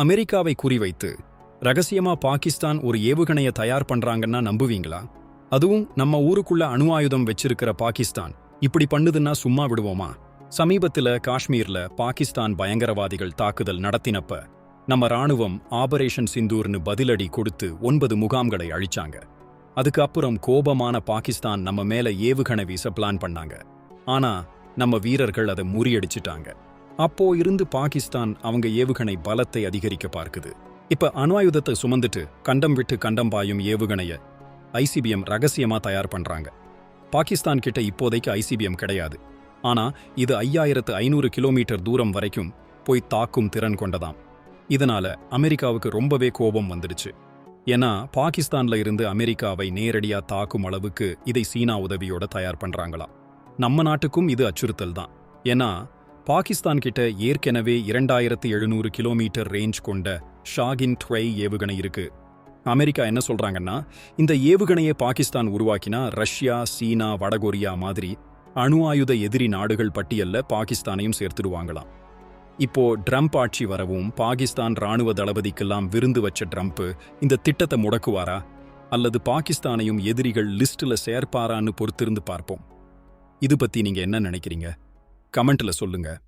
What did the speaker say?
அமெரிக்காவை குறிவைத்து ரகசியமா பாகிஸ்தான் ஒரு ஏவுகணைய தயார் பண்றாங்கன்னா நம்புவீங்களா? அதுவும் நம்ம ஊருக்குள்ள அணு ஆயுதம் வச்சிருக்கிற பாகிஸ்தான் இப்படி பண்ணுதுன்னா சும்மா விடுவோமா? சமீபத்துல காஷ்மீர்ல பாகிஸ்தான் பயங்கரவாதிகள் தாக்குதல் நடத்தினப்ப நம்ம ராணுவம் ஆபரேஷன் சிந்தூர்னு பதிலடி கொடுத்து ஒன்பது முகாம்களை அழிச்சாங்க. அதுக்கு அப்புறம் கோபமான பாகிஸ்தான் நம்ம மேல ஏவுகணை வீச பிளான் பண்ணாங்க. ஆனா நம்ம வீரர்கள் அதை முறியடிச்சிட்டாங்க. அப்போ இருந்து பாகிஸ்தான் அவங்க ஏவுகணை பலத்தை அதிகரிக்க பார்க்குது. இப்ப அணு ஆயுதத்தை சுமந்துட்டு கண்டம் விட்டு கண்டம் பாயும் ஏவுகணைய ஐசிபிஎம் ரகசியமா தயார் பண்றாங்க. பாகிஸ்தான் கிட்ட இப்போதைக்கு ஐசிபிஎம் கிடையாது. ஆனா இது ஐயாயிரத்து ஐநூறு கிலோமீட்டர் தூரம் வரைக்கும் போய் தாக்கும் திறன் கொண்டதாம். இதனால அமெரிக்காவுக்கு ரொம்பவே கோபம் வந்துடுச்சு. ஏன்னா பாகிஸ்தான்ல இருந்து அமெரிக்காவை நேரடியா தாக்கும் அளவுக்கு இதை சீனா உதவியோட தயார் பண்றாங்களாம். நம்ம நாட்டுக்கும் இது அச்சுறுத்தல் தான். ஏன்னா பாகிஸ்தான் கிட்ட ஏற்கனவே இரண்டாயிரத்து எழுநூறு கிலோமீட்டர் ரேஞ்ச் கொண்ட ஷாகின் ட்ரை ஏவுகணை இருக்கு. அமெரிக்கா என்ன சொல்றாங்கன்னா இந்த ஏவுகணையை பாகிஸ்தான் உருவாக்கினா ரஷ்யா சீனா வடகொரியா மாதிரி அணு ஆயுத எதிரி நாடுகள் பட்டியல்ல பாகிஸ்தானையும் சேர்த்துடுவாங்களாம். இப்போ ட்ரம்ப் ஆட்சி வரவும் பாகிஸ்தான் ராணுவ தளபதிக்கெல்லாம் விருந்து வச்ச ட்ரம்ப் இந்த திட்டத்தை முடக்குவாரா? அல்லது பாகிஸ்தானையும் எதிரிகள் லிஸ்ட்ல சேர்ப்பாரான்னு பொறுத்திருந்து பார்ப்போம். இது பத்தி நீங்க என்ன நினைக்கிறீங்க? கமெண்ட்ல சொல்லுங்க.